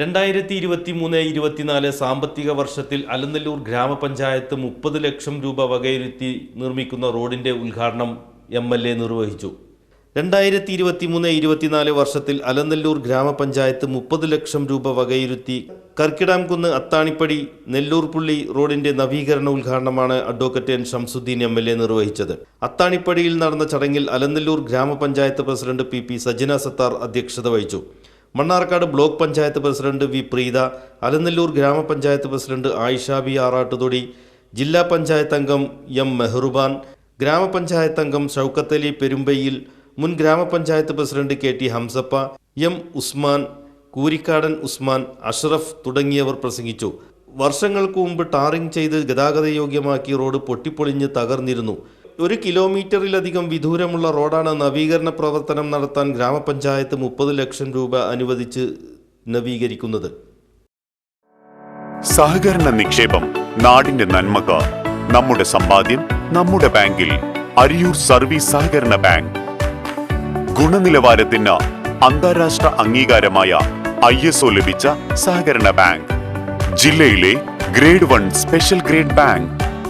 രണ്ടായിരത്തി ഇരുപത്തി മൂന്ന് ഇരുപത്തിനാല് സാമ്പത്തിക വർഷത്തിൽ അലനല്ലൂർ ഗ്രാമപഞ്ചായത്ത് മുപ്പത് ലക്ഷം രൂപ വകയിരുത്തി നിർമ്മിക്കുന്ന റോഡിന്റെ ഉദ്ഘാടനം എം എൽ എ നിർവഹിച്ചു. രണ്ടായിരത്തി ഇരുപത്തി മൂന്ന് ഇരുപത്തിനാല് വർഷത്തിൽ അലനല്ലൂർ ഗ്രാമപഞ്ചായത്ത് മുപ്പത് ലക്ഷം രൂപ വകയിരുത്തി കർക്കിടാംകുന്ന് അത്താണിപ്പടി നെല്ലൂർപുള്ളി റോഡിന്റെ നവീകരണ ഉദ്ഘാടനമാണ് advocate N Shamsuddeen M L A നിർവഹിച്ചത്. അത്താണിപ്പടിയിൽ നടന്ന ചടങ്ങിൽ അലനല്ലൂർ ഗ്രാമപഞ്ചായത്ത് president P P Sajna Sathar അധ്യക്ഷത വഹിച്ചു. Mannarkkad block panchayat president V Preetha Alanallur ഗ്രാമപഞ്ചായത്ത് പ്രസിഡന്റ് ആയിഷ ബി ആറാട്ടുതൊടി ജില്ലാ പഞ്ചായത്ത് അംഗം എം മെഹ്റുബാൻ ഗ്രാമപഞ്ചായത്ത് അംഗം ഷൗക്കത്തലി പെരുമ്പയിൽ മുൻ ഗ്രാമപഞ്ചായത്ത് president K T Hamsappa M Usman Koorikkadan Usman Ashraf തുടങ്ങിയവർ പ്രസംഗിച്ചു. വർഷങ്ങൾക്ക് മുമ്പ് ടാറിംഗ് ചെയ്ത് ഗതാഗതയോഗ്യമാക്കി റോഡ് പൊട്ടിപ്പൊളിഞ്ഞ് തകർന്നിരുന്നു. ഒരു കിലോമീറ്ററിലധികം വിദൂരമുള്ള റോഡാണ് നവീകരണ പ്രവർത്തനം നടത്താൻ ഗ്രാമപഞ്ചായത്ത് മുപ്പത് ലക്ഷം രൂപ അനുവദിച്ച് നവീകരിക്കുന്നത്. സഹകരണ നിക്ഷേപം നാടിന്റെ നന്മക നമ്മുടെ സമ്പാദ്യം നമ്മുടെ ബാങ്കിൽ അരിയൂർ സർവീസ് സഹകരണ ബാങ്ക്. ഗുണനിലവാരത്തിന് അന്താരാഷ്ട്ര അംഗീകാരമായ ഐ എസ് ഒ ലഭിച്ച സഹകരണ ബാങ്ക്. ജില്ലയിലെ grade one special grade bank.